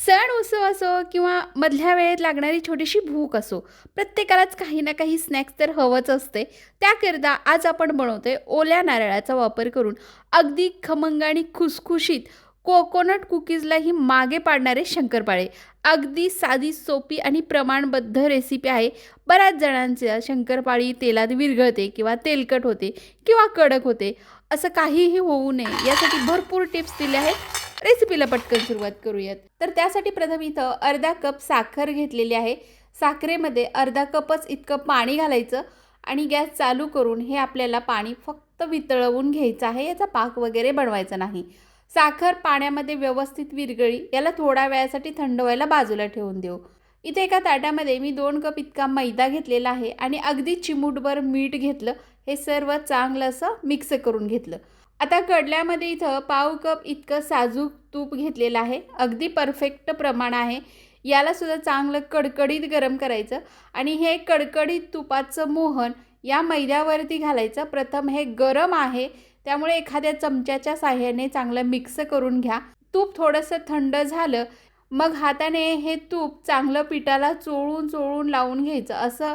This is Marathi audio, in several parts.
सण उत्सव असो किंवा मधल्या वेळेत लागणारी छोटीशी भूक असो प्रत्येकालाच काही ना काही स्नॅक्स तर हवंच असते. त्याकरिता आज आपण बनवतोय ओल्या नारळाचा वापर करून अगदी खमंग आणि खुसखुशीत कोकोनट कुकीजलाही मागे पाडणारे शंकरपाळे. अगदी साधी सोपी आणि प्रमाणबद्ध रेसिपी आहे. बऱ्याच जणांच्या शंकरपाळी तेलात विरघळते किंवा तेलकट होते किंवा कडक होते. असं काहीही होऊ नये यासाठी भरपूर टिप्स दिल्या आहेत. रेसिपीला पटकन सुरुवात करूयात. तर त्यासाठी प्रथम इथं अर्धा कप साखर घेतलेली आहे. साखरेमध्ये अर्धा कपच इतकं पाणी घालायचं आणि गॅस चालू करून हे आपल्याला पाणी फक्त वितळवून घ्यायचं आहे. याचा पाक वगैरे बनवायचा नाही. साखर पाण्यामध्ये व्यवस्थित विरगळी याला थोड्या वेळासाठी थंड व्हायला बाजूला ठेवून देऊ. इथे एका ताटामध्ये मी दोन कप इतका मैदा घेतलेला आहे आणि अगदी चिमूटभर मीठ घेतलं. हे सर्व चांगलं असं मिक्स करून घेतलं. आता कडल्यामध्ये इथं पाव कप इतकं साजूक तूप घेतलेलं आहे. अगदी परफेक्ट प्रमाण आहे. यालासुद्धा चांगलं कडकडीत गरम करायचं आणि हे कडकडीत तुपाचं मोहन या मैद्यावरती घालायचं. प्रथम हे गरम आहे. त्यामुळे एखाद्या चमच्याच्या साह्याने चांगलं मिक्स करून घ्या. तूप थोडंसं थंड झालं मग हाताने हे तूप चांगलं पिठाला चोळून चोळून लावून घ्यायचं. असं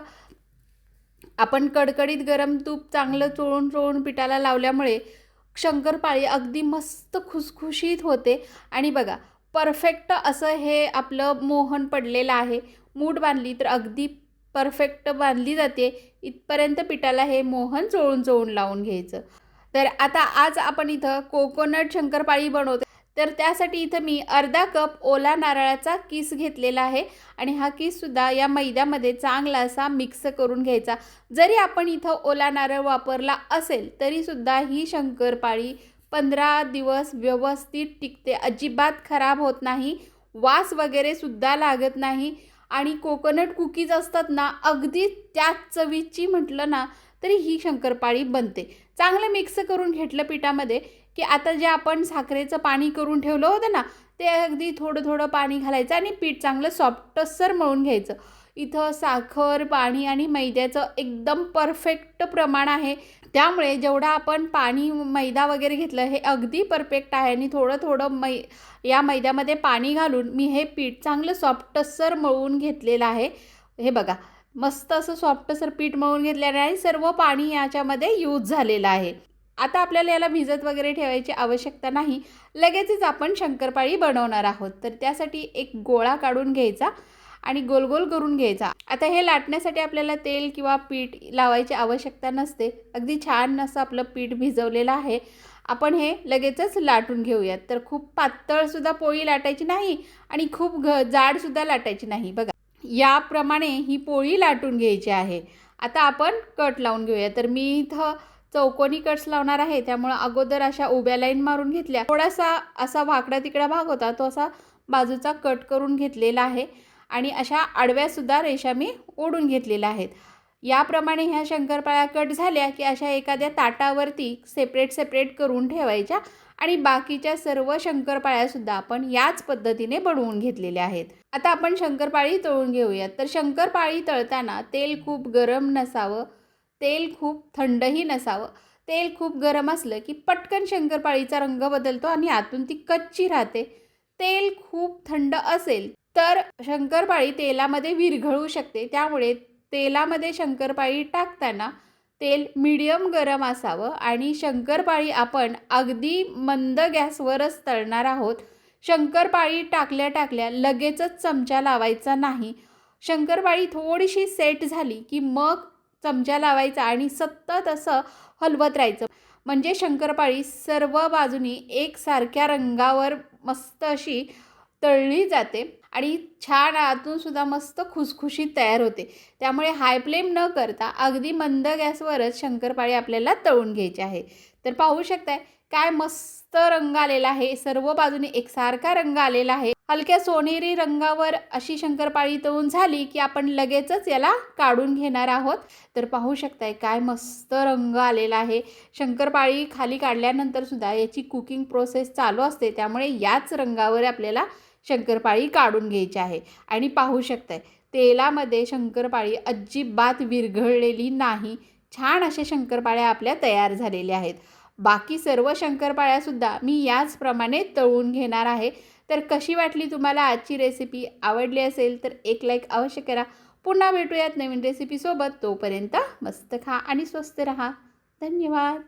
आपण कडकडीत गरम तूप चांगलं चोळून चोळून पिठाला लावल्यामुळे शंकरपाळी अगदी मस्त खुसखुशीत होते. आणि बघा परफेक्ट असं हे आपलं मोहन पडलेलं आहे. मूठ बांधली तर अगदी परफेक्ट बांधली जाते. इथपर्यंत पिठाला हे मोहन चोळून चोळून लावून घ्यायचं. तर आता आज आपण इथं कोकोनट शंकरपाळी बनवतो तर त्यासाठी इथं मी अर्धा कप ओला नारळाचा किस घेतलेला आहे. आणि हा किससुद्धा या मैद्यामध्ये चांगला असा मिक्स करून घ्यायचा. जरी आपण इथं ओला नारळ वापरला असेल तरीसुद्धा ही शंकरपाळी पंधरा दिवस व्यवस्थित टिकते. अजिबात खराब होत नाही. वास वगैरे सुद्धा लागत नाही. आणि कोकोनट कुकीज असतात ना अगदी त्याच चवीची म्हटलं ना तरी ही शंकरपाळी बनते. चांगलं मिक्स करून घेतलं पिठामध्ये. की आता जे आपण साखरेचं पाणी करून ठेवलं होतं ना ते अगदी थोडं थोडं पाणी घालायचं आणि पीठ चांगलं सॉफ्टसर मळून घ्यायचं. इथं साखर पाणी आणि मैद्याचं एकदम परफेक्ट प्रमाण आहे. त्यामुळे जेवढं आपण पाणी मैदा वगैरे घेतलं हे अगदी परफेक्ट आहे आणि थोडं थोडं मै या मैद्यामध्ये पाणी घालून मी हे पीठ चांगलं सॉफ्टसर मळून घेतलेलं आहे. हे बघा मस्त असं सॉफ्टसर पीठ मळून घेतल्याने आणि सर्व पाणी याच्यामध्ये यूज झालेलं आहे. आता आपल्याला याला भिजत वगैरे ठेवायची आवश्यकता नाही. लगेचच आपण शंकरपाळी बनवणार आहोत. तर त्यासाठी एक गोळा काढून घ्यायचा आणि गोल गोल करून घ्यायचा. आता हे लाटण्यासाठी आपल्याला तेल किंवा पीठ लावायची आवश्यकता नसते. अगदी छान असं आपलं पीठ भिजवलेलं आहे. आपण हे लगेचच लाटून घेऊयात. तर खूप पातळसुद्धा पोळी लाटायची नाही आणि खूप घ जाडसुद्धा लाटायची नाही. बघा याप्रमाणे ही पोळी लाटून घ्यायची आहे. आता आपण कट लावून घेऊया. तर मी इथं चौकोनी कट्स लावणार आहे. त्यामुळं अगोदर अशा उभ्या लाईन मारून घेतल्या. थोडासा असा वाकडा तिकडा भाग होता. तो असा बाजूचा कट करून घेतलेला आहे. आणि अशा आडव्यासुद्धा रेषा मी ओढून घेतलेल्या आहेत. याप्रमाणे ह्या शंकरपाळ्या कट झाल्या की अशा एखाद्या ताटावरती सेपरेट सेपरेट करून ठेवायच्या आणि बाकीच्या सर्व शंकरपाळ्यासुद्धा आपण याच पद्धतीने बनवून घेतलेल्या आहेत. आता आपण शंकरपाळी तळून घेऊयात. तर शंकरपाळी तळताना तेल खूप गरम नसावं. तेल खूप थंडही नसावं. तेल खूप गरम असलं की पटकन शंकरपाळीचा रंग बदलतो आणि आतून ती कच्ची राहते. तेल खूप थंड असेल तर शंकरपाळी तेलामध्ये विरघळू शकते. त्यामुळे तेलामध्ये शंकरपाळी टाकताना तेल मिडियम गरम असावं आणि शंकरपाळी आपण अगदी मंद गॅसवरच तळणार आहोत. शंकरपाळी टाकल्या टाकल्या लगेचच चमचा लावायचा नाही. शंकरपाळी थोडीशी सेट झाली की मग चमचा लावायचा आणि सतत असं हलवत राहायचं. म्हणजे शंकरपाळी सर्व बाजूनी एकसारख्या रंगावर मस्त अशी तळली जाते. आणि छान आतूनसुद्धा मस्त खुसखुशीत तयार होते. त्यामुळे हाय फ्लेम न करता अगदी मंद गॅसवरच शंकरपाळी आपल्याला तळून घ्यायची आहे. तर पाहू शकताय काय मस्त रंग आलेला आहे. सर्व बाजूने एकसारखा रंग आलेला आहे. हलक्या सोनेरी रंगावर अशी शंकरपाळी तळून झाली की आपण लगेचच याला काढून घेणार आहोत. तर पाहू शकताय काय मस्त रंग आलेला आहे. शंकरपाळी खाली काढल्यानंतर सुद्धा याची कुकिंग प्रोसेस चालू असते. त्यामुळे याच रंगावर आपल्याला शंकरपाळी काढून घ्यायची आहे. आणि पाहू शकताय तेलामध्ये शंकरपाळी अजिबात विरघळलेली नाही. छान अशा शंकरपाळ्या आपल्या तयार झालेल्या आहेत. बाकी सर्व शंकरपाळ्यासुद्धा मी याचप्रमाणे तळून घेणार आहे. तर कशी वाटली तुम्हाला आजची रेसिपी आवडली असेल तर एक लाईक अवश्य करा. पुन्हा भेटूयात नवीन रेसिपीसोबत तोपर्यंत मस्त खा आणि स्वस्त रहा. धन्यवाद.